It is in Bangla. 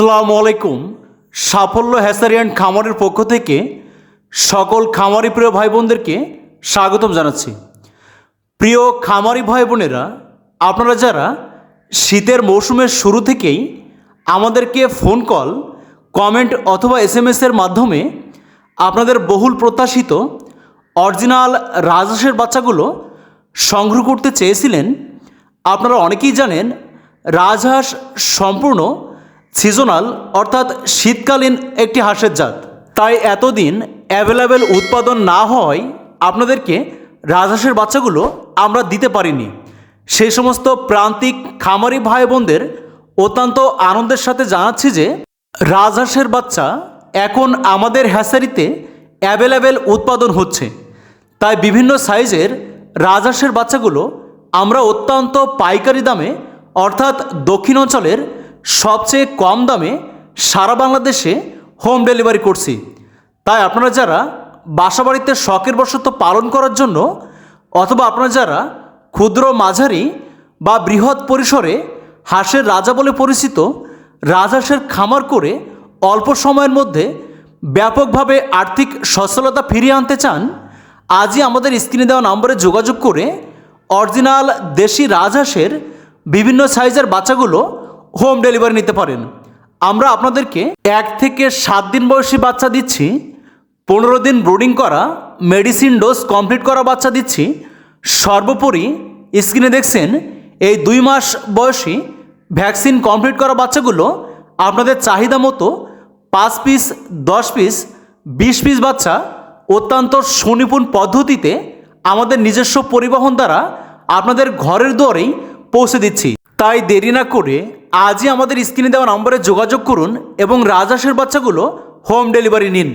আসসালামু আলাইকুম। সাফল্য হ্যাসারিয়ান খামারের পক্ষ থেকে সকল খামারি প্রিয় ভাই বোনদেরকে স্বাগতম জানাচ্ছি। প্রিয় খামারি ভাই বোনেরা আপনারা যারা শীতের মৌসুমের শুরু থেকেই আমাদেরকে ফোন কল, কমেন্ট অথবা এস এম এসের মাধ্যমে আপনাদের বহুল প্রত্যাশিত অরিজিনাল রাজহাঁসের বাচ্চাগুলো সংগ্রহ করতে চেয়েছিলেন, আপনারা অনেকেই জানেন রাজহাঁস সম্পূর্ণ সিজনাল অর্থাৎ শীতকালীন একটি হাঁসের জাত। তাই এতদিন অ্যাভেলেবেল উৎপাদন না হওয়ায় আপনাদেরকে রাজহাঁসের বাচ্চাগুলো আমরা দিতে পারিনি। সেই সমস্ত প্রান্তিক খামারি ভাই বোনদের অত্যন্ত আনন্দের সাথে জানাচ্ছি যে, রাজহাঁসের বাচ্চা এখন আমাদের হ্যাসারিতে অ্যাভেলেবেল উৎপাদন হচ্ছে। তাই বিভিন্ন সাইজের রাজহাঁসের বাচ্চাগুলো আমরা অত্যন্ত পাইকারি দামে, অর্থাৎ দক্ষিণ অঞ্চলের সবচেয়ে কম দামে সারা বাংলাদেশে হোম ডেলিভারি করছি। তাই আপনারা যারা বাসাবাড়িতে শখের বশত পালন করার জন্য অথবা আপনারা যারা ক্ষুদ্র মাঝারি বা বৃহৎ পরিসরে হাঁসের রাজা বলে পরিচিত রাজহাঁসের খামার করে অল্প সময়ের মধ্যে ব্যাপকভাবে আর্থিক সচ্ছলতা ফিরিয়ে আনতে চান, আজই আমাদের স্ক্রিনে দেওয়া নম্বরে যোগাযোগ করে অরিজিনাল দেশি রাজহাঁসের বিভিন্ন সাইজের বাচ্চাগুলো হোম ডেলিভারি নিতে পারেন। আমরা আপনাদেরকে এক থেকে সাত দিন বয়সী বাচ্চা দিচ্ছি, পনেরো দিন ব্রুডিং করা, মেডিসিন ডোজ কমপ্লিট করা বাচ্চা দিচ্ছি। সর্বোপরি স্ক্রিনে দেখছেন, এই দুই মাস বয়সী ভ্যাকসিন কমপ্লিট করা বাচ্চাগুলো আপনাদের চাহিদা মতো পাঁচ পিস, দশ পিস, বিশ পিস বাচ্চা অত্যন্ত সুনিপুণ পদ্ধতিতে আমাদের নিজস্ব পরিবহন দ্বারা আপনাদের ঘরের দুয়ারেই পৌঁছে দিচ্ছি। তাই দেরি না করে আজই আমাদের স্ক্রিনে দেওয়া নম্বরে যোগাযোগ করুন এবং রাজহাঁসের বাচ্চাগুলো হোম ডেলিভারি নিন।